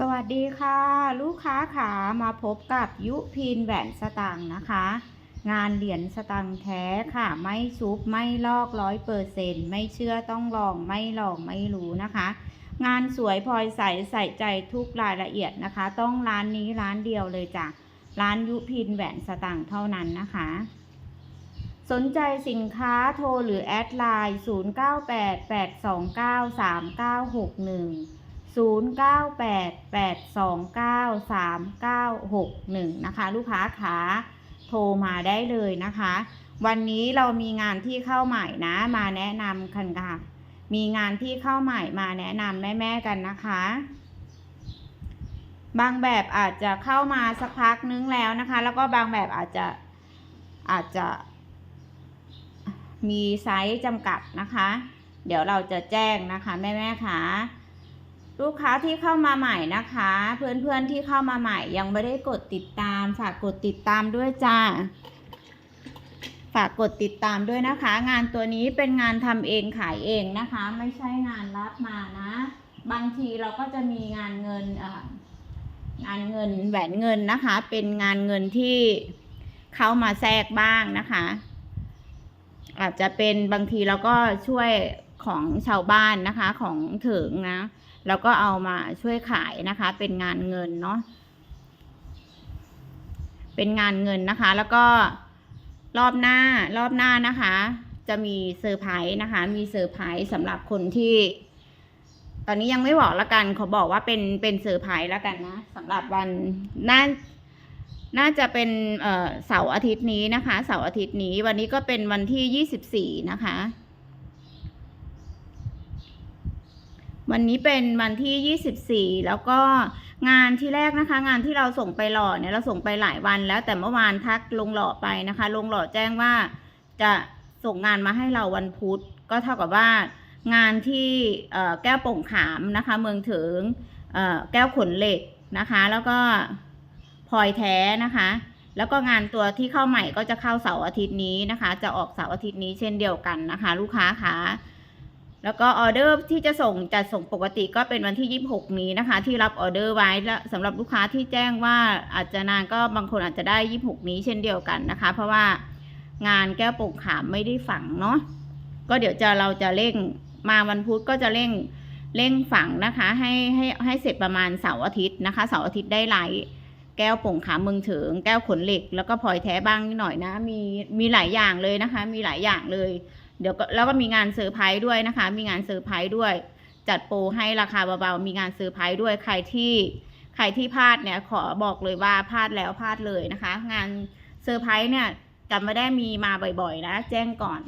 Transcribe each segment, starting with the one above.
สวัสดีค่ะ ลูกค้าขามาพบกับยุพินแหวนสตังค์นะคะ งานเหรียญสตังค์แท้ค่ะ ไม่ซุปไม่ลอกร้อยเปอร์เซ็นไม่เชื่อต้องลองไม่ลองไม่รู้นะคะ งานสวยพลอยใสใส่ใจทุกรายละเอียดนะคะ ต้องร้านนี้ร้านเดียวเลยจ้ะร้านยุพินแหวนสตังค์เท่านั้นนะคะ สนใจสินค้าโทรหรือแอดไลน์0988293961 0988293961 นะคะ ลูกค้าขาโทรมาได้เลยนะคะ วันนี้เรามีงานที่เข้าใหม่นะ มาแนะนำกันค่ะ มีงานที่เข้าใหม่มาแนะนำแม่ๆกันนะคะบางแบบอาจจะเข้ามาสักพักนึงแล้วนะคะ แล้วก็บางแบบอาจจะอาจจะมีไซส์จำกัดนะคะ เดี๋ยวเราจะแจ้งนะคะ แม่ๆค่ะ ลูกค้าที่เข้ามาใหม่นะคะ เพื่อนๆที่เข้ามาใหม่ยังไม่ได้กดติดตาม ฝากกดติดตามด้วยจ้า ฝากกดติดตามด้วยนะคะ งานตัวนี้เป็นงานทำเองขายเองนะคะ ไม่ใช่งานรับมานะ บางทีเราก็จะมีงานเงินงานเงินแหวนเงินนะคะ เป็นงานเงินที่เข้ามาแทรกบ้างนะคะ อาจจะเป็นบางทีเราก็ช่วย ของชาวบ้านนะคะของถึงนะแล้วก็เอามาช่วยขายนะคะ เป็นงานเงินเนาะเป็นงานเงินนะคะ แล้วก็รอบหน้ารอบหน้านะคะ จะมีเซอร์ไพรส์นะคะ มีเซอร์ไพรส์สำหรับคนที่ ตอนนี้ยังไม่บอกละกันขอบอกว่าเป็นเป็นเซอร์ไพรส์ละกันนะสำหรับวันน่าน่าจะเป็นเอ่อเสาร์อาทิตย์นี้นะคะ เสาร์อาทิตย์นี้วันนี้ก็เป็นวันที่ยี่สิบสี่นะคะ วันนี้เป็นวันที่ 24 แล้วก็งานที่แรกนะคะ งานที่เราส่งไปหล่อเนี่ยเราส่งไปหลายวันแล้วแต่เมื่อวานทักลงหล่อไปนะคะลงหล่อแจ้งว่าจะส่งงานมาให้เราวันพุธ ก็เท่ากับว่างานที่แก้วโป่งขามนะคะ เมืองถึงแก้วขนเหล็กนะคะ แล้วก็พลอยแท้นะคะ แล้วก็งานตัวที่เข้าใหม่ก็จะเข้าเสาร์อาทิตย์นี้นะคะ จะออกเสาร์อาทิตย์นี้เช่นเดียวกันนะคะ ลูกค้าคะ แล้วก็ออเดอร์ที่จะส่งจะส่งปกติก็เป็นวันที่ 26 นี้นะคะ ที่รับออเดอร์ไว้แล้วสำหรับลูกค้าที่แจ้งว่าอาจจะนานก็บางคนอาจจะได้ 26 นี้เช่นเดียวกันนะคะ เพราะว่างานแก้วโป่งขามไม่ได้ฝังเนาะก็เดี๋ยวจะเราจะเร่งมาวันพุธก็จะเร่งเร่งฝังนะคะ ให้ให้ให้เสร็จประมาณเสาร์อาทิตย์นะคะเสาร์อาทิตย์ได้ไลท์แก้วป่งขามเมืองถึงแก้วขนเหล็ก แล้วก็พลอยแท้บ้างนิดหน่อยนะ มีมีหลายอย่างเลยนะคะ มีหลายอย่างเลย เดี๋ยวก็แล้วก็มีงานเซอร์ไพรส์ด้วยนะคะ มีงานเซอร์ไพรส์ด้วย จัดโปรให้ราคาเบาๆ มีงานเซอร์ไพรส์ด้วย ใครที่ใครที่พลาดเนี่ยขอบอกเลยว่าพลาดแล้วพลาดเลยนะคะ งานเซอร์ไพรส์เนี่ยจะไม่ได้มีมาบ่อยๆ นะ แจ้งก่อน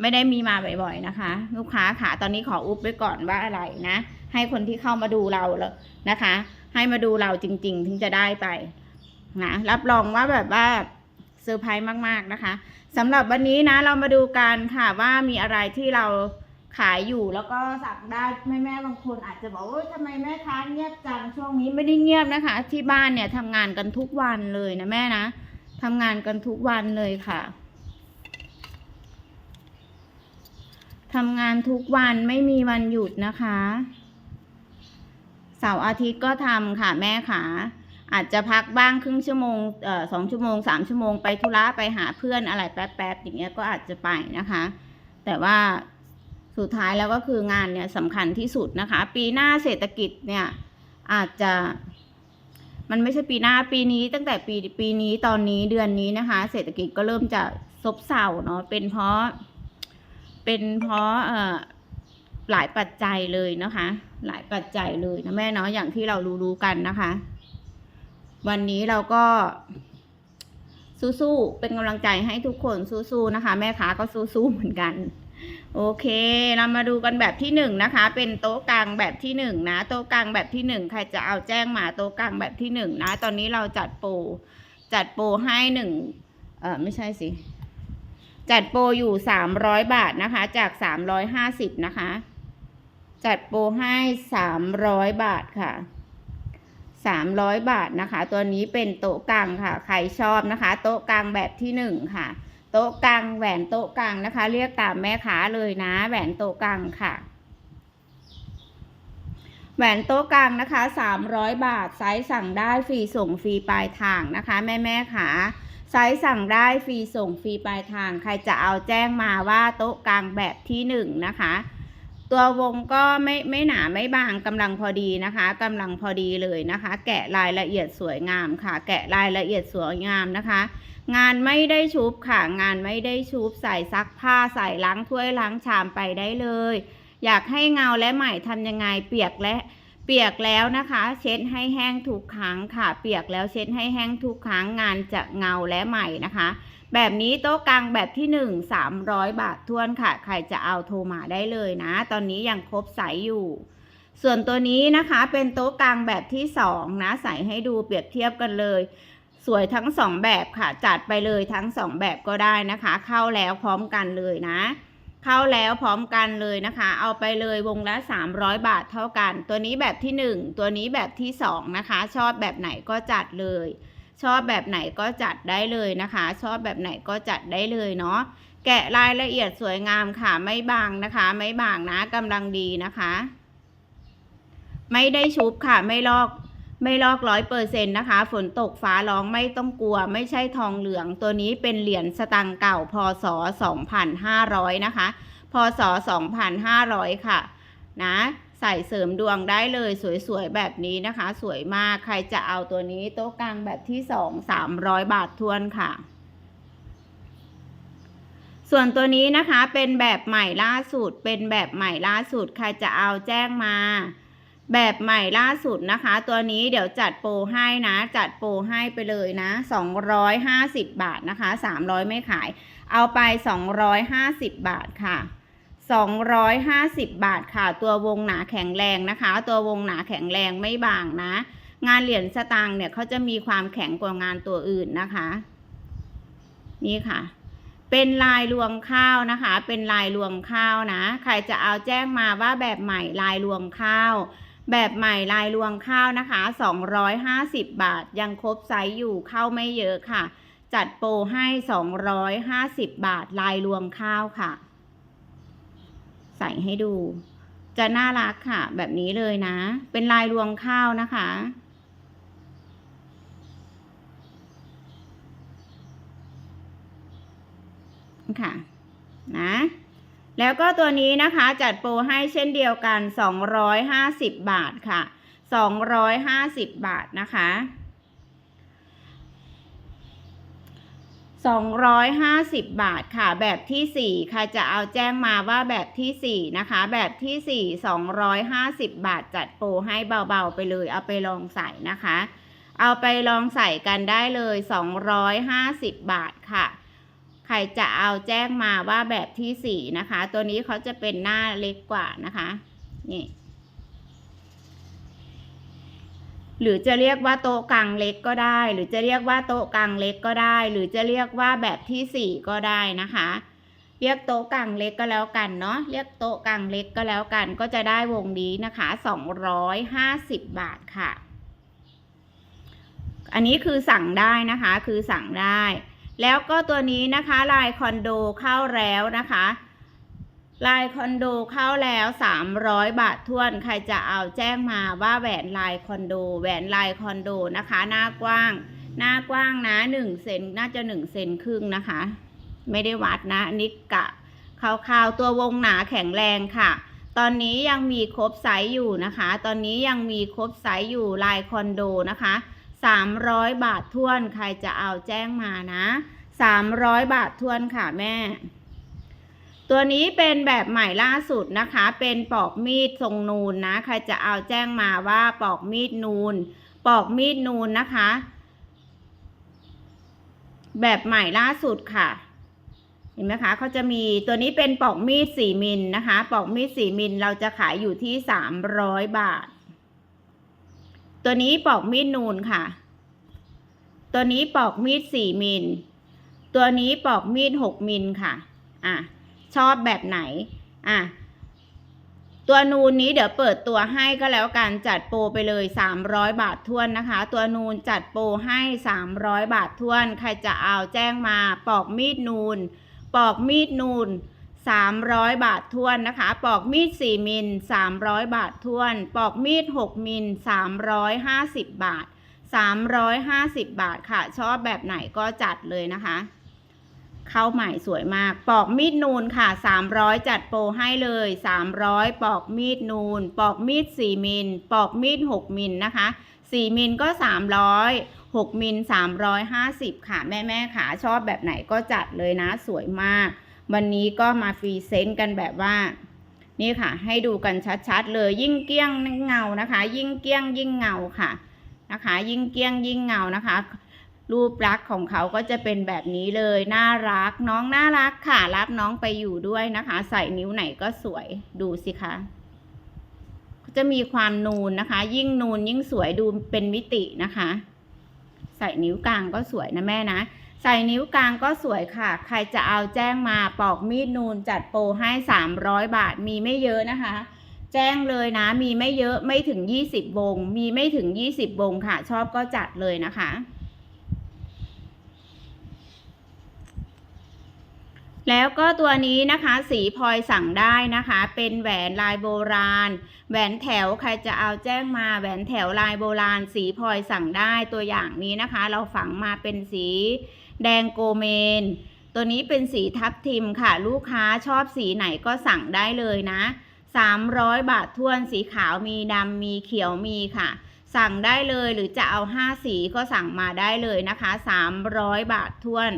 ไม่ได้มีมาบ่อยๆนะคะ ลูกค้าค่ะตอนนี้ขออุบไว้ก่อนว่าอะไรนะ ให้คนที่เข้ามาดูเราแล้วนะคะ ให้มาดูเราจริง ๆ ถึงจะได้ไปนะรับรองว่าแบบว่าเซอร์ไพรส์มากๆนะคะ สำหรับวันนี้นะเรามาดูกันค่ะว่ามีอะไรที่เราขายอยู่แล้วก็สั่งได้แม่แม่บางคนอาจจะบอกว่าทำไมแม่ค้าเงียบจังช่วงนี้ไม่ได้เงียบนะคะ ที่บ้านเนี่ยทำงานกันทุกวันเลยนะแม่นะทำงานกันทุกวันเลยค่ะทำงานทุกวันไม่มีวันหยุดนะคะ เสาร์อาทิตย์ก็ทำค่ะแม่ค่ะ อาจจะพักบ้างครึ่งชั่วโมงสองชั่วโมงสามชั่วโมงไปธุระไปหาเพื่อนอะไรแป๊บๆอย่างเงี้ยก็อาจจะไปนะคะ แต่ว่าสุดท้ายแล้วก็คืองานเนี่ยสำคัญที่สุดนะคะ ปีหน้าเศรษฐกิจเนี่ยอาจจะมันไม่ใช่ปีหน้าปีนี้ตั้งแต่ปีปีนี้ตอนนี้เดือนนี้นะคะ เศรษฐกิจก็เริ่มจะซบเซาเนาะเป็นเพราะ เป็นเพราะเอ่อหลายปัจจัยเลยนะคะ หลายปัจจัยเลยนะแม่เนาะอย่างที่เรารู้ๆกันนะคะ วันนี้เราก็สู้ๆ เป็นกำลังใจให้ทุกคนสู้ๆ นะคะ แม่ค้าก็สู้ๆ เหมือนกัน โอเค เรามาดูกันแบบที่หนึ่งนะคะ เป็นโต๊ะกลางแบบที่หนึ่งนะ โต๊ะกลางแบบที่หนึ่งใครจะเอาแจ้งมาโต๊ะกลางแบบที่หนึ่งนะ ตอนนี้เราจัดโปรจัดโปรให้หนึ่งเออไม่ใช่สิ จัดโปรอยู่สามร้อยบาทนะคะ จากสามร้อยห้าสิบนะคะ จัดโปรให้สามร้อยบาทค่ะ สามร้อยบาทนะคะ ตัวนี้เป็นโต๊ะกลางค่ะ ใครชอบนะคะ โต๊ะกลางแบบที่หนึ่งค่ะ โต๊ะกลางแหวนโต๊ะกลางนะคะ เรียกตามแม่ค้าเลยนะ แหวนโต๊ะกลางค่ะ แหวนโต๊ะกลางนะคะ 300 บาท ไซส์สั่งได้ฟรีส่งฟรีปลายทางนะคะ แม่แม่ๆขาไซส์สั่งได้ฟรีส่งฟรีปลายทาง ใครจะเอาแจ้งมาว่าโต๊ะกลางแบบที่หนึ่งนะคะ ตัววงก็ไม่ไม่หนาไม่บางกำลังพอดีนะคะกำลังพอดีเลยนะคะ แกะรายละเอียดสวยงามค่ะ แกะรายละเอียดสวยงามนะคะ งานไม่ได้ชุบค่ะ งานไม่ได้ชุบใส่ซักผ้าใส่ล้างถ้วยล้างชามไปได้เลย อยากให้เงาและใหม่ทำยังไงเปียกและเปียกแล้วนะคะ เช็ดให้แห้งทุกครั้งค่ะ เปียกแล้วเช็ดให้แห้งทุกครั้งงานจะเงาและใหม่นะคะ แบบนี้โต๊ะกลางแบบที่หนึ่งสามร้อยบาททวนค่ะ ใครจะเอาโทรมาได้เลยนะ ตอนนี้ยังครบสายอยู่ ส่วนตัวนี้นะคะเป็นโต๊ะกลางแบบที่สองนะ ใส่ให้ดูเปรียบเทียบกันเลย สวยทั้งสองแบบค่ะ จัดไปเลยทั้งสองแบบก็ได้นะคะ เข้าแล้วพร้อมกันเลยนะ เข้าแล้วพร้อมกันเลยนะคะ เอาไปเลยวงละ 300 บาทเท่ากัน ตัวนี้แบบที่ 1 ตัวนี้แบบที่ 2 นะคะ ชอบแบบไหนก็จัดเลย ชอบแบบไหนก็จัดได้เลยนะคะ ชอบแบบไหนก็จัดได้เลยเนาะแกะรายละเอียดสวยงามค่ะ ไม่บางนะคะ ไม่บางนะกำลังดีนะคะ ไม่ได้ชุบค่ะไม่ลอกไม่ลอกร้อยเปอร์เซ็นต์นะคะ ฝนตกฟ้าร้องไม่ต้องกลัว ไม่ใช่ทองเหลือง ตัวนี้เป็นเหรียญสตังเก่า พศ2500นห้าร้อยนะคะ พศ2500ค่ะ นะ ใส่เสริมดวงได้เลยสวยๆ แบบนี้นะคะ สวยมากใครจะเอาตัวนี้โต๊ะกลางแบบที่2 300บาททวนค่ะ ส่วนตัวนี้นะคะเป็นแบบใหม่ล่าสุด เป็นแบบใหม่ล่าสุด ใครจะเอาแจ้งมา แบบใหม่ล่าสุดนะคะ ตัวนี้เดี๋ยวจัดโปรให้นะ จัดโปรให้ไปเลยนะ 250 บาทนะคะ 300 ไม่ขาย เอาไป 250 บาทค่ะ 250 บาทค่ะ ตัววงหนาแข็งแรงนะคะ ตัววงหนาแข็งแรงไม่บางนะ งานเหรียญสตางค์เนี่ยเขาจะมีความแข็งกว่างานตัวอื่นนะคะ นี่ค่ะ เป็นลายรวงข้าวนะคะ เป็นลายรวงข้าวนะ ใครจะเอาแจ้งมาว่าแบบใหม่ลายรวงข้าว แบบใหม่ลายรวงข้าวนะคะ 250 บาท ยังครบไซส์อยู่เข้าไม่เยอะค่ะ จัดโปรให้ 250 บาทลายรวงข้าวค่ะ ใส่ให้ดู จะน่ารักค่ะ แบบนี้เลยนะ เป็นลายรวงข้าวนะคะ ค่ะ นะแล้วก็ตัวนี้นะคะจัดโปรให้เช่นเดียวกัน 250 บาทค่ะ 250 บาทนะคะ 250 บาทค่ะ แบบที่4ใครจะเอาแจ้งมาว่าแบบที่ 4 นะคะ แบบที่ 4 250 บาทจัดโปรให้เบาๆไปเลย เอาไปลองใส่นะคะ เอาไปลองใส่กันได้เลย 250 บาทค่ะ ใครจะเอาแจ้งมาว่าแบบที่สี่นะคะ ตัวนี้เขาจะเป็นหน้าเล็กกว่านะคะ นี่ หรือจะเรียกว่าโต๊ะกลางเล็กก็ได้ หรือจะเรียกว่าโต๊ะกลางเล็กก็ได้ หรือจะเรียกว่าแบบที่สี่ก็ได้นะคะ เรียกโต๊ะกลางเล็กก็แล้วกันเนาะเรียกโต๊ะกลางเล็กก็แล้วกัน ก็จะได้วงนี้นะคะสองร้อยห้าสิบบาทค่ะ อันนี้คือสั่งได้นะคะคือสั่งได้ แล้วก็ตัวนี้นะคะลายคอนโดเข้าแล้วนะคะ ลายคอนโดเข้าแล้ว 300 บาททวนใครจะเอาแจ้งมาว่าแหวนลายคอนโด แหวนลายคอนโดนะคะ หน้ากว้าง หน้ากว้างนะ1เซนน่าจะ1เซนครึ่งนะคะ ไม่ได้วัดนะอันนี้กะคร่าวๆตัววงหนาแข็งแรงค่ะ ตอนนี้ยังมีครบไซส์อยู่นะคะ ตอนนี้ยังมีครบไซส์อยู่ลายคอนโดนะคะ 300 บาททวนใครจะเอาแจ้งมานะ 300 บาททวนค่ะแม่ ตัวนี้เป็นแบบใหม่ล่าสุดนะคะ เป็นปอกมีดทรงนูนนะ ใครจะเอาแจ้งมาว่าปอกมีดนูน ปอกมีดนูนนะคะ แบบใหม่ล่าสุดค่ะ เห็นไหมคะเขาจะมีตัวนี้เป็นปอกมีด4มิลนะคะ ปอกมีด4มิลเราจะขายอยู่ที่300บาท ตัวนี้ปอกมีดนูนค่ะ ตัวนี้ปอกมีด4มิล ตัวนี้ปอกมีด6มิลค่ะ อะ ชอบแบบไหนอะตัวนูนนี้เดี๋ยวเปิดตัวให้ก็แล้วกันจัดโปรไปเลย 300 บาททวนนะคะ ตัวนูนจัดโปรให้ 300 บาททวน ใครจะเอาแจ้งมาปอกมีดนูน ปอกมีดนูน 300 บาททวนนะคะ ปอกมีด 4 มิล 300 บาททวน ปอกมีด 6 มิล 350 บาท 350 บาทค่ะ ชอบแบบไหนก็จัดเลยนะคะ เข้าใหม่สวยมาก ปอกมีดนูนค่ะ 300 จัดโปรให้เลย 300 ปอกมีดนูน ปอกมีด 4 มิล ปอกมีด 6 มิลนะคะ 4 มิลก็ 300 6 มิล 350 ค่ะ แม่แม่ขาชอบแบบไหนก็จัดเลยนะ สวยมาก วันนี้ก็มาฟรีเซนต์กันแบบว่า นี่ค่ะ ให้ดูกันชัดๆ เลยยิ่งเกี้ยงเงานะคะ ยิ่งเกี้ยงยิ่งเงาค่ะนะคะ ยิ่งเกี้ยงยิ่งเงานะคะ รูปลักษณ์ของเขาก็จะเป็นแบบนี้เลย น่ารักน้องน่ารักค่ะ รับน้องไปอยู่ด้วยนะคะ ใส่นิ้วไหนก็สวยดูสิคะจะมีความนูนนะคะ ยิ่งนูนยิ่งสวยดูเป็นมิตินะคะ ใส่นิ้วกลางก็สวยนะแม่นะ ใส่นิ้วกลางก็สวยค่ะ ใครจะเอาแจ้งมาปอกมีดนูนจัดโปรให้สามร้อยบาทมีไม่เยอะนะคะ แจ้งเลยนะ มีไม่เยอะไม่ถึงยี่สิบวงมีไม่ถึงยี่สิบวงค่ะ ชอบก็จัดเลยนะคะ แล้วก็ตัวนี้นะคะสีพลอยสั่งได้นะคะ เป็นแหวนลายโบราณ แหวนแถวใครจะเอาแจ้งมาแหวนแถวลายโบราณ สีพลอยสั่งได้ตัวอย่างนี้นะคะ เราฝังมาเป็นสีแดงโกเมน ตัวนี้เป็นสีทับทิมค่ะ ลูกค้าชอบสีไหนก็สั่งได้เลยนะ 300 บาททวนสีขาวมีดำมีเขียวมีค่ะ สั่งได้เลยหรือจะเอา 5 สีก็สั่งมาได้เลยนะคะ 300 บาททวน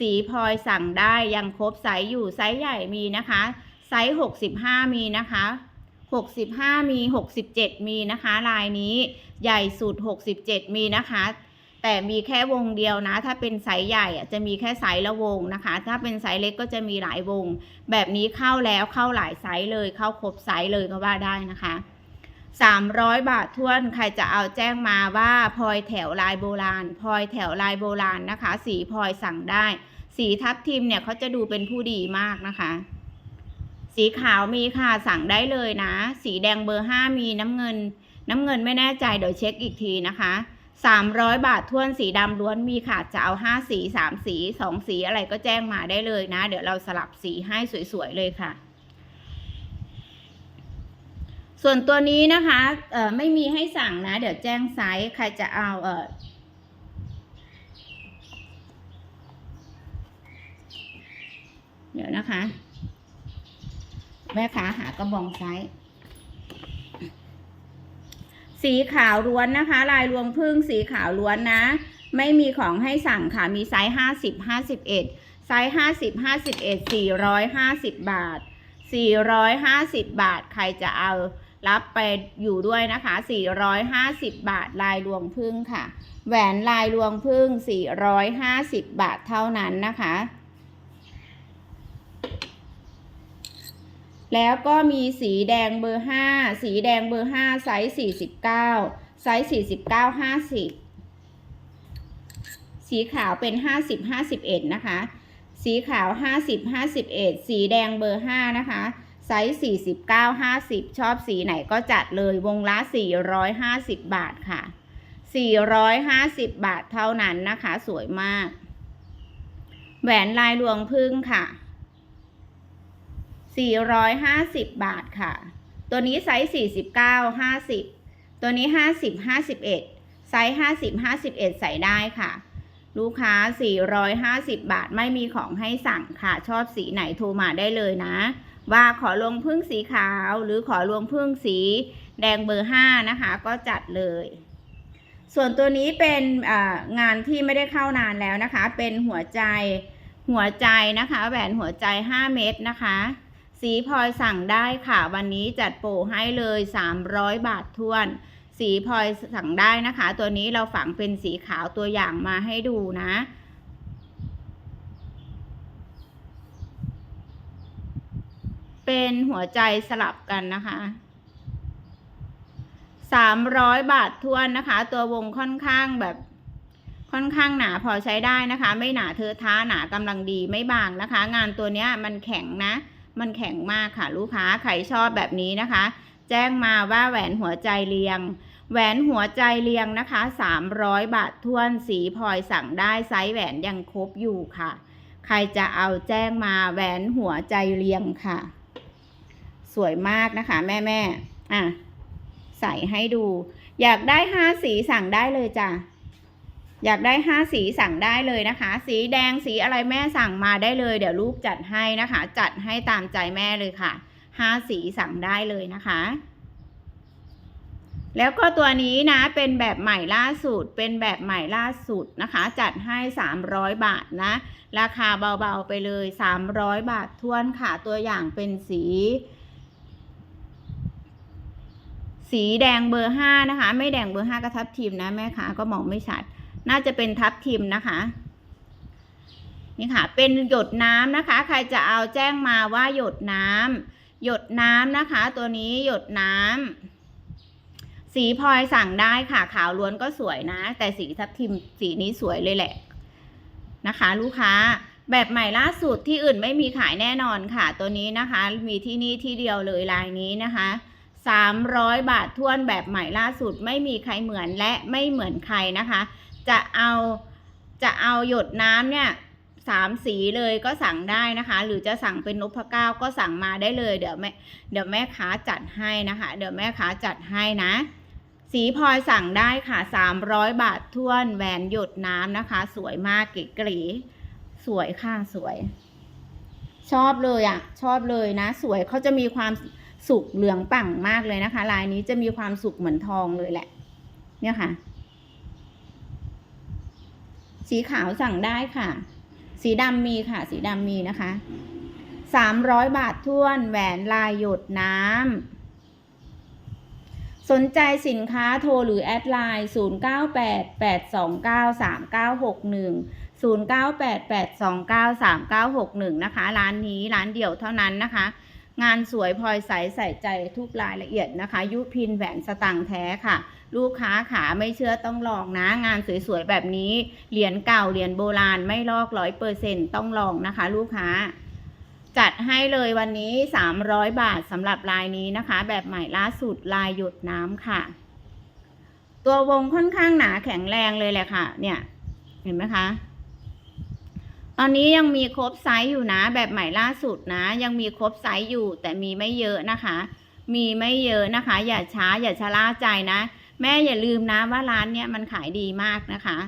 สีพลอยสั่งได้ยังครบไซส์อยู่ไซส์ใหญ่มีนะคะ ไซส์65 มีนะคะ65 มี 67 มีนะคะ ลายนี้ใหญ่สุด 67 มีนะคะ แต่มีแค่วงเดียวนะ ถ้าเป็นไซส์ใหญ่จะมีแค่ไซส์ละวงนะคะ ถ้าเป็นไซส์เล็กก็จะมีหลายวง แบบนี้เข้าแล้วเข้าหลายไซส์เลยเข้าครบไซส์เลยก็ว่าได้นะคะ 300 บาททวนใครจะเอาแจ้งมาว่าพลอยแถวลายโบราณพลอยแถวลายโบราณนะคะ สีพลอยสั่งได้ สีทับทิมเนี่ยเขาจะดูเป็นผู้ดีมากนะคะ สีขาวมีค่ะสั่งได้เลยนะ สีแดงเบอร์ห้ามีน้ำเงิน น้ำเงินไม่แน่ใจเดี๋ยวเช็คอีกทีนะคะสามร้อยบาททวนสีดำล้วนมีค่ะจะเอาห้าสีสามสีสองสีอะไรก็แจ้งมาได้เลยนะ เดี๋ยวเราสลับสีให้สวยๆเลยค่ะ ส่วนตัวนี้นะคะเออไม่มีให้สั่งนะ เดี๋ยวแจ้งไซส์ใครจะเอาเออ เดี๋ยวนะคะ แม่ค้าหากระบองไซส์สีขาวล้วนนะคะ ลายรวงพึ่งสีขาวล้วนนะ ไม่มีของให้สั่งค่ะ มีไซส์ห้าสิบห้าสิบเอ็ดไซส์ห้าสิบห้าสิบเอ็ดสี่ร้อยห้าสิบบาทสี่ร้อยห้าสิบบาท ใครจะเอารับไปอยู่ด้วยนะคะสี่ร้อยห้าสิบบาทลายรวงพึ่งค่ะ แหวนลายรวงพึ่งสี่ร้อยห้าสิบบาทเท่านั้นนะคะ แล้วก็มีสีแดงเบอร์ห้าสีแดงเบอร์ห้าไซส์สี่สิบเก้าไซส์สี่สิบเก้าห้าสิบสีขาวเป็นห้าสิบห้าสิบเอ็ดนะคะ สีขาวห้าสิบห้าสิบเอ็ดสีแดงเบอร์ห้านะคะ ไซส์สี่สิบเก้าห้าสิบชอบสีไหนก็จัดเลยวงละสี่ร้อยห้าสิบบาทค่ะสี่ร้อยห้าสิบบาทเท่านั้นนะคะ สวยมาก แหวนลายรวงพึ่งค่ะ 450 บาทค่ะ ตัวนี้ไซส์49 50 ตัวนี้ 50 51 ไซส์50 51 ใส่ได้ค่ะ ลูกค้า 450 บาทไม่มีของให้สั่งค่ะ ชอบสีไหนโทรมาได้เลยนะ ว่าขอลวงพึ่งสีขาวหรือขอลวงพึ่งสีแดงเบอร์ 5 นะคะ ก็จัดเลย ส่วนตัวนี้เป็นงานที่ไม่ได้เข้านานแล้วนะคะ เป็นหัวใจหัวใจนะคะแหวนหัวใจ 5 เม็ดนะคะ สีพลอยสั่งได้ค่ะ วันนี้จัดโปรให้เลย 300 บาททวน สีพลอยสั่งได้นะคะ ตัวนี้เราฝังเป็นสีขาวตัวอย่างมาให้ดูนะเป็นหัวใจสลับกันนะคะ 300 บาททวนนะคะ ตัววงค่อนข้างแบบค่อนข้างหนาพอใช้ได้นะคะ ไม่หนาเทอะท้าหนากำลังดีไม่บางนะคะ งานตัวเนี้ยมันแข็งนะ มันแข็งมากค่ะลูกค้าใครชอบแบบนี้นะคะ แจ้งมาว่าแหวนหัวใจเรียง แหวนหัวใจเรียงนะคะ 300 บาททวนสีพลอยสั่งได้ไซส์แหวนยังครบอยู่ค่ะ ใครจะเอาแจ้งมาแหวนหัวใจเรียงค่ะ สวยมากนะคะ แม่แม่อะใส่ให้ดู อยากได้ห้าสีสั่งได้เลยจ้ะ อยากได้ห้าสีสั่งได้เลยนะคะ สีแดงสีอะไรแม่สั่งมาได้เลย เดี๋ยวลูกจัดให้นะคะ จัดให้ตามใจแม่เลยค่ะห้าสีสั่งได้เลยนะคะ แล้วก็ตัวนี้นะเป็นแบบใหม่ล่าสุด เป็นแบบใหม่ล่าสุดนะคะ จัดให้ 300 บาทนะ ราคาเบาๆไปเลย 300 บาททวนค่ะ ตัวอย่างเป็นสีสีแดงเบอร์ห้านะคะ ไม่แดงเบอร์ห้าก็ทับทิมนะแม่ค้าก็มองไม่ชัด น่าจะเป็นทับทิมนะคะ นี่ค่ะ เป็นหยดน้ำนะคะ ใครจะเอาแจ้งมาว่าหยดน้ำหยดน้ำนะคะ ตัวนี้หยดน้ำสีพลอยสั่งได้ค่ะขาวล้วนก็สวยนะ แต่สีทับทิมสีนี้สวยเลยแหละนะคะ ลูกค้าแบบใหม่ล่าสุดที่อื่นไม่มีขายแน่นอนค่ะ ตัวนี้นะคะ มีที่นี่ที่เดียวเลยลายนี้นะคะสามร้อยบาททวนแบบใหม่ล่าสุดไม่มีใครเหมือนและไม่เหมือนใครนะคะ จะเอาจะเอาหยดน้ำเนี่ยสามสีเลยก็สั่งได้นะคะ หรือจะสั่งเป็นนพเก้าก็สั่งมาได้เลย เดี๋ยวแม่เดี๋ยวแม่ค้าจัดให้นะคะ เดี๋ยวแม่ค้าจัดให้นะ สีพลอยสั่งได้ค่ะสามร้อยบาทท่วนแหวนหยดน้ำนะคะ สวยมากเก๋ๆสวยค่ะสวย ชอบเลยอะ ชอบเลยนะ สวยเขาจะมีความสุกเหลืองปั่งมากเลยนะคะ ลายนี้จะมีความสุกเหมือนทองเลยแหละ เนี่ยค่ะ สีขาวสั่งได้ค่ะ สีดำมีค่ะ สีดำมีนะคะสามร้อยบาทท้วนแหวนลายหยดน้ำ สนใจสินค้าโทรหรือแอดไลน์0 9 8 8 2 9 3 9 6 1 0 9 8 8 2 9 3 9 6 1 นะคะ ร้านนี้ร้านเดียวเท่านั้นนะคะ งานสวยพลอยใสใส่ใจทุกรายละเอียดนะคะ ยุพินแหวนสตังค์แท้ค่ะ ลูกค้าขาไม่เชื่อต้องลองนะ งานสวยๆแบบนี้เหรียญเก่าเหรียญโบราณไม่ลอกร้อยเปอร์เซ็นต้องลองนะคะ ลูกค้า จัดให้เลยวันนี้ 300 บาทสำหรับลายนี้นะคะ แบบใหม่ล่าสุดลายหยดน้ำค่ะ ตัววงค่อนข้างหนาแข็งแรงเลยแหละค่ะ เนี่ย เห็นไหมคะตอนนี้ยังมีครบไซส์อยู่นะ แบบใหม่ล่าสุดนะ ยังมีครบไซส์อยู่แต่มีไม่เยอะนะคะ มีไม่เยอะนะคะ อย่าช้าอย่าชะล่าใจนะ แม่อย่าลืมนะว่าร้านเนี้ยมันขายดีมากนะคะ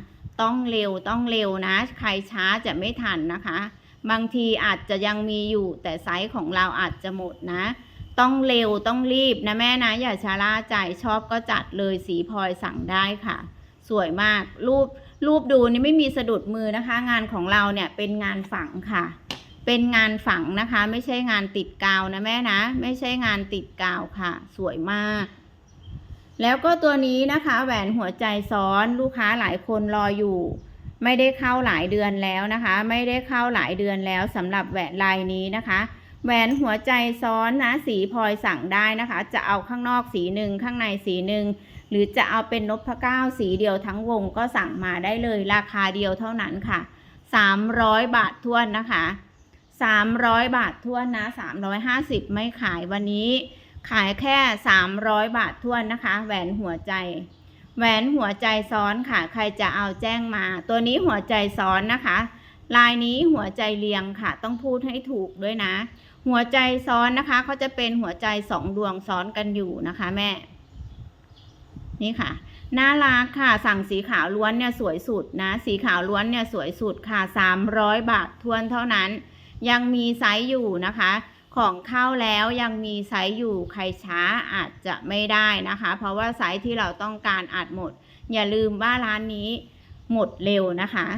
ต้องเร็วต้องเร็วนะ ใครช้าจะไม่ทันนะคะ บางทีอาจจะยังมีอยู่ แต่ไซส์ของเราอาจจะหมดนะ ต้องเร็วต้องรีบนะแม่นะ อย่าชะล่าใจชอบก็จัดเลยสีพลอยสั่งได้ค่ะ สวยมากรูปรูปดูนี่ไม่มีสะดุดมือนะคะ งานของเราเนี่ยเป็นงานฝังค่ะ เป็นงานฝังนะคะ ไม่ใช่งานติดกาวนะแม่นะ ไม่ใช่งานติดกาวค่ะ สวยมาก แล้วก็ตัวนี้นะคะแหวนหัวใจซ้อนลูกค้าหลายคนรออยู่ ไม่ได้เข้าหลายเดือนแล้วนะคะ ไม่ได้เข้าหลายเดือนแล้วสำหรับแหวนลายนี้นะคะแหวนหัวใจซ้อนนะสีพลอยสั่งได้นะคะ จะเอาข้างนอกสีหนึ่งข้างในสีหนึ่งหรือจะเอาเป็นนพเก้าสีเดียวทั้งวงก็สั่งมาได้เลยราคาเดียวเท่านั้นค่ะ 300 บาททวนนะคะ 300 บาททวนนะ 350 ไม่ขายวันนี้ ขายแค่ 300 บาททวนนะคะ แหวนหัวใจ แหวนหัวใจซ้อนค่ะ ใครจะเอาแจ้งมา ตัวนี้หัวใจซ้อนนะคะ ลายนี้หัวใจเรียงค่ะ ต้องพูดให้ถูกด้วยนะ หัวใจซ้อนนะคะเขาจะเป็นหัวใจสองดวงซ้อนกันอยู่นะคะแม่ นี่ค่ะน่ารักค่ะ สั่งสีขาวล้วนเนี่ยสวยสุดนะ สีขาวล้วนเนี่ยสวยสุดค่ะ 300 บาททวนเท่านั้น ยังมีไซส์อยู่นะคะ ของเข้าแล้วยังมีไซส์อยู่ใครช้าอาจจะไม่ได้นะคะ เพราะว่าไซส์ที่เราต้องการอาจหมด อย่าลืมว่าร้านนี้หมดเร็วนะคะ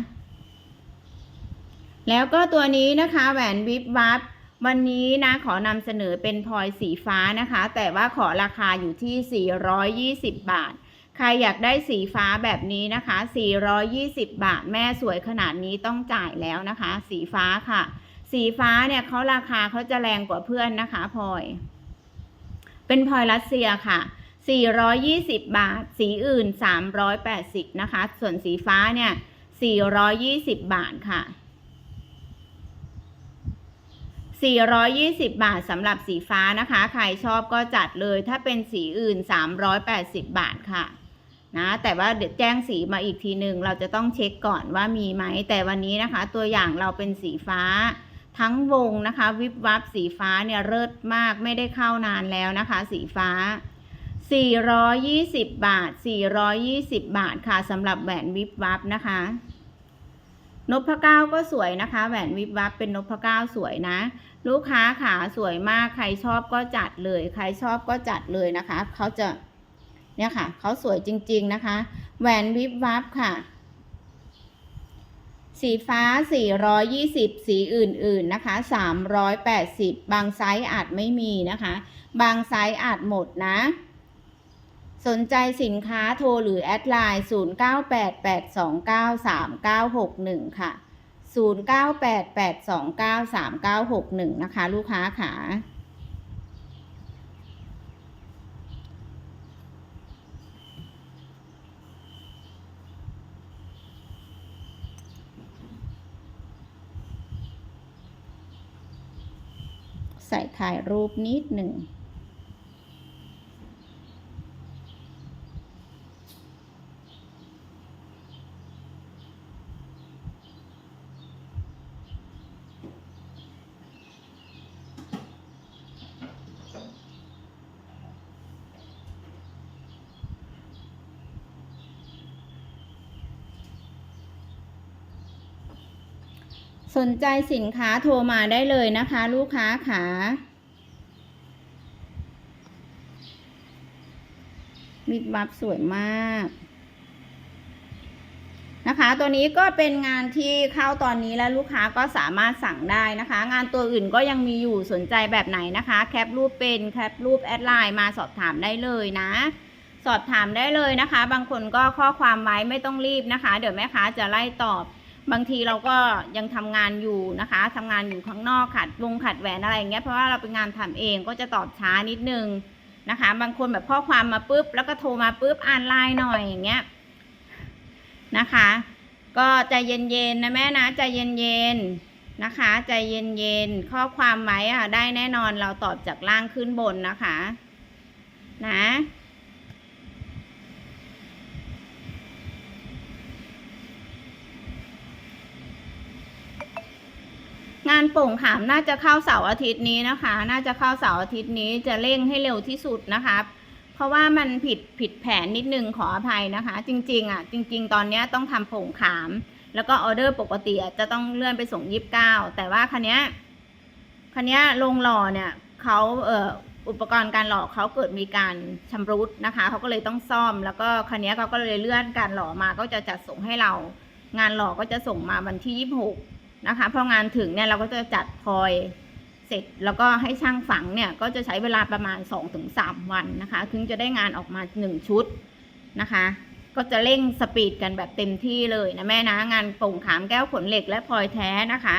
แล้วก็ตัวนี้นะคะแหวนวิบวับวันนี้นะขอนำเสนอเป็นพลอยสีฟ้านะคะ แต่ว่าขอราคาอยู่ที่ 420 บาท ใครอยากได้สีฟ้าแบบนี้นะคะ 420 บาท แม่สวยขนาดนี้ต้องจ่ายแล้วนะคะ สีฟ้าค่ะ สีฟ้าเนี่ยเขาราคาเขาจะแรงกว่าเพื่อนนะคะพลอย เป็นพลอยรัสเซียค่ะ 420 บาท สีอื่น 380 นะคะ ส่วนสีฟ้าเนี่ย 420 บาทค่ะ 420 บาทสำหรับสีฟ้านะคะ ใครชอบก็จัดเลย ถ้าเป็นสีอื่น 380 บาทค่ะนะแต่ว่าเดี๋ยวแจ้งสีมาอีกทีหนึ่งเราจะต้องเช็คก่อนว่ามีไหมแต่วันนี้นะคะ ตัวอย่างเราเป็นสีฟ้า ทั้งวงนะคะ วิบวับสีฟ้าเนี่ยเลิศมากไม่ได้เข้านานแล้วนะคะ สีฟ้า 420 บาท 420 บาทค่ะสำหรับแหวนวิบวับนะคะนพเก้าก็สวยนะคะ แหวนวิบวับเป็นนพเก้าสวยนะ ลูกค้าขาสวยมากใครชอบก็จัดเลย ใครชอบก็จัดเลยนะคะเขาจะเนี่ยค่ะเขาสวยจริง ๆนะคะ แหวนวิบวับค่ะ สีฟ้า 420 สีอื่นๆนะคะ 380 บางไซส์อาจไม่มีนะคะ บางไซส์อาจหมดนะ สนใจสินค้าโทรหรือแอดไลน์ 0988293961 ค่ะ 0988293961 นะคะ ลูกค้าขา ใส่ถ่ายรูปนิดหนึ่ง สนใจสินค้าโทรมาได้เลยนะคะ ลูกค้าขามิดวับสวยมากนะคะ ตัวนี้ก็เป็นงานที่เข้าตอนนี้แล้วลูกค้าก็สามารถสั่งได้นะคะ งานตัวอื่นก็ยังมีอยู่สนใจแบบไหนนะคะ แคปรูปเป็นแคปรูปแอดไลน์มาสอบถามได้เลยนะ สอบถามได้เลยนะคะ บางคนก็ข้อความไว้ไม่ต้องรีบนะคะ เดี๋ยวแม่ค้าจะไล่ตอบ บางทีเราก็ยังทำงานอยู่นะคะทำงานอยู่ข้างนอกขัดวงขัดแหวนอะไรอย่างเงี้ยเพราะว่าเราเป็นงานทำเองก็จะตอบช้านิดนึงนะคะ บางคนแบบข้อความมาปุ๊บ แล้วก็โทรมาปุ๊บอ่านไลน์หน่อยอย่างเงี้ยนะคะ ก็ใจเย็นๆนะแม่นะใจเย็นๆนะคะ ใจเย็นๆข้อความไว้อะได้แน่นอนเราตอบจากล่างขึ้นบนนะคะ นะ งานโป่งขามน่าจะเข้าเสาร์อาทิตย์นี้นะคะ น่าจะเข้าเสาร์อาทิตย์นี้จะเร่งให้เร็วที่สุดนะคะ เพราะว่ามันผิดผิดแผนนิดนึงขออภัยนะคะ จริงๆอะจริง ๆ ตอนนี้ต้องทำโป่งขาม แล้วก็ออเดอร์ปกติจะต้องเลื่อนไปส่งยีิบเก้าแต่ว่าคันนี้คันนี้ลงหล่อเนี่ยเขาเอ่ออุปกรณ์การหล่อเขาเกิดมีการชำรุดนะคะเขาก็เลยต้องซ่อม แล้วก็คันนี้เขาก็เลยเลื่อนการหล่อมาก็จะจัดส่งให้เรา งานหล่อก็จะส่งมาวันที่ยี่สิบหก นะคะพองานถึงเนี่ยเราก็จะจัดพลอยเสร็จแล้วก็ให้ช่างฝังเนี่ยก็จะใช้เวลาประมาณ 2-3 วันนะคะ ถึงจะได้งานออกมา 1 ชุดนะคะ ก็จะเร่งสปีดกันแบบเต็มที่เลยนะแม่นะงานโป่งขามแก้วขนเหล็กและพลอยแท้นะคะ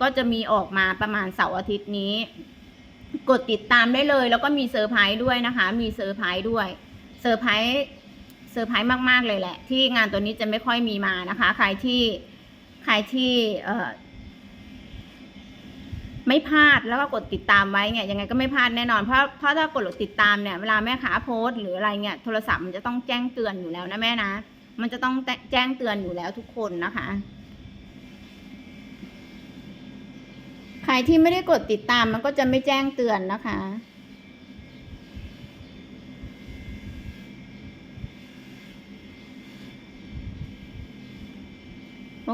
ก็จะมีออกมาประมาณเสาร์อาทิตย์นี้ กดติดตามได้เลย แล้วก็มีเซอร์ไพรส์ด้วยนะคะ มีเซอร์ไพรส์ด้วยเซอร์ไพรส์เซอร์ไพรส์มากๆเลยแหละ ที่งานตัวนี้จะไม่ค่อยมีมานะคะ ใครที่ ใครที่ไม่พลาดแล้วก็กดติดตามไว้เนี่ยยังไงก็ไม่พลาดแน่นอน เพราะเพราะถ้ากดติดตามเนี่ยเวลาแม่ค้าโพสต์หรืออะไรเนี่ยโทรศัพท์มันจะต้องแจ้งเตือนอยู่แล้วนะแม่นะ มันจะต้องแจ้งเตือนอยู่แล้วทุกคนนะคะ ใครที่ไม่ได้กดติดตามมันก็จะไม่แจ้งเตือนนะคะ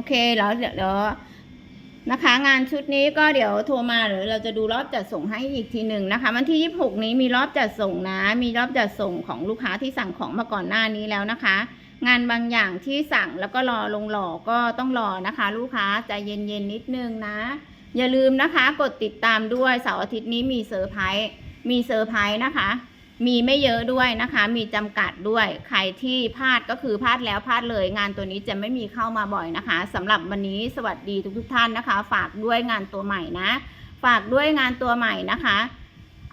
เคแล้วเดี๋ยวนะคะงานชุดนี้ก็เดี๋ยวโทรมาหรือเราจะดูรอบจัดส่งให้อีกทีหนึ่งนะคะ วันที่ 26 นี้มีรอบจัดส่งนะ มีรอบจัดส่งของลูกค้าที่สั่งของมาก่อนหน้านี้แล้วนะคะ งานบางอย่างที่สั่งแล้วก็รอลงหล่อก็ต้องรอนะคะ ลูกค้าใจเย็นๆนิดนึงนะ อย่าลืมนะคะ กดติดตามด้วยเสาร์อาทิตย์นี้มีเซอร์ไพรส์มีเซอร์ไพรส์นะคะ มีไม่เยอะด้วยนะคะ มีจำกัดด้วย ใครที่พลาดก็คือพลาดแล้วพลาดเลย งานตัวนี้จะไม่มีเข้ามาบ่อยนะคะสำหรับวันนี้สวัสดีทุกๆท่านนะคะ ฝากด้วยงานตัวใหม่นะ ฝากด้วยงานตัวใหม่นะคะ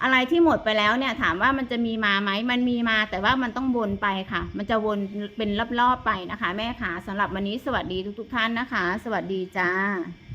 อะไรที่หมดไปแล้วเนี่ยถามว่ามันจะมีมาไหมมันมีมา แต่ว่ามันต้องวนไปค่ะ มันจะวนเป็นรอบๆไปนะคะ แม่ค่ะสำหรับวันนี้สวัสดีทุกๆท่านนะคะ สวัสดีจ้า